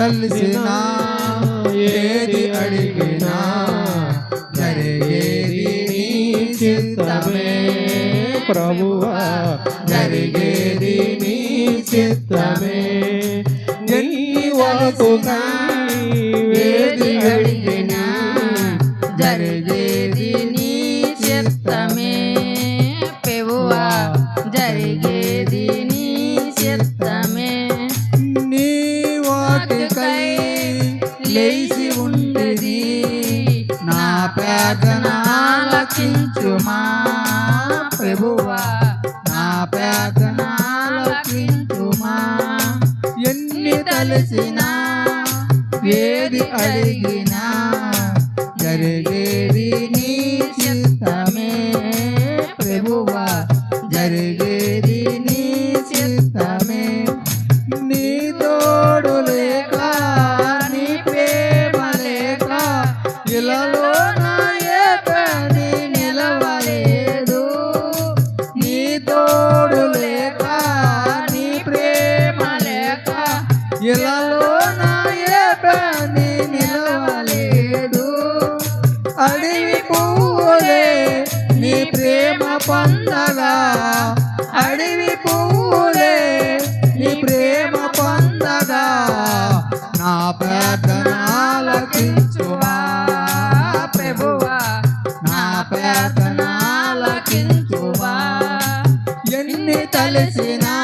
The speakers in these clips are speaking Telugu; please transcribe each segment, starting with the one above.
కలిసినా ఏది అడిగినా జరిగేది నీ చిత్తమే. ప్రభువా జరిగేది నీ చిత్తమే. నీ వలపుగా ఏది అడిగినా జరిగే ప్రార్థన ఆలకించుమా ప్రభువా. నా ప్రార్థన ఆలకించుమా ఎన్ని తలసినా ఏది అడిగినా జరిగేది ఇలాలో నా ఏ పని నిలవలేదు? అడివి పువ్వులే నీ ప్రేమ పొందగా అడవి పువ్వులే నీ ప్రేమ పొందగా నా ప్రార్థన ప్రభువా. నా ప్రార్థన ఎన్ని తలసినా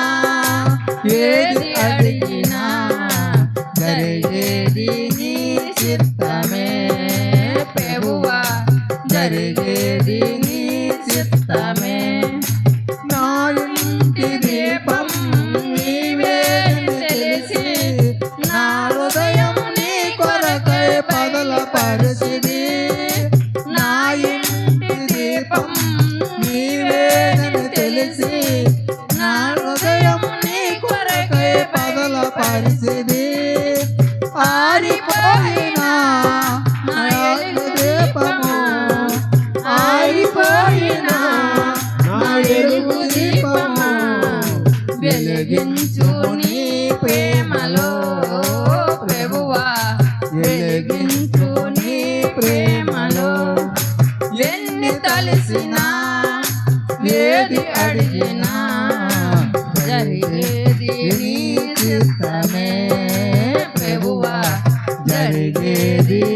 ఏది అడిగినా జరిగేది నీ చిత్తమే. నా ఇంటి దీపం నీవే అని తెలిసి నా హృదయం నీ కొరకై పగల పరిస్థితి నా ఇంటి దీపం నీవే తెలిసి వెలిగించు నీ ప్రేమలో ప్రభువా. వెలిగించు నీ ప్రేమలో ఎన్ని తలసినా ఏది అడిగినా జరిగేది నీ చిత్తమే ప్రభువా. జరిగేది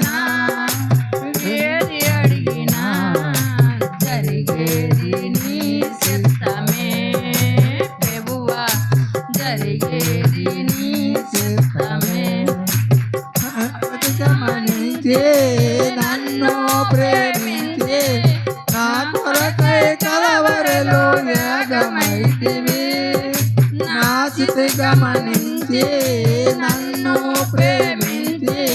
గమనించే నన్ను ప్రేమించే నా కొరకై కలవరలో యాగమైతివి నా స్థితి గమనించే నన్ను ప్రేమించే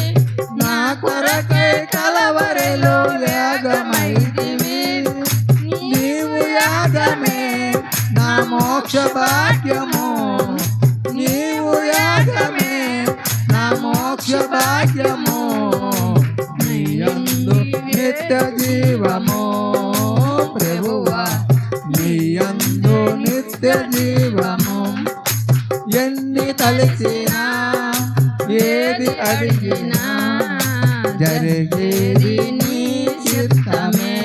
నా కొరకై కలవరలో యాగమైతివి నీవు యాగమే నా మోక్ష భాగ్యము నీవు యాగమే నా మోక్ష భాగ్యము నీ యందు నిత్య జీవము ఎన్ని తలచినా ఏది అడిగినా జరిగేది నీ చిత్తమే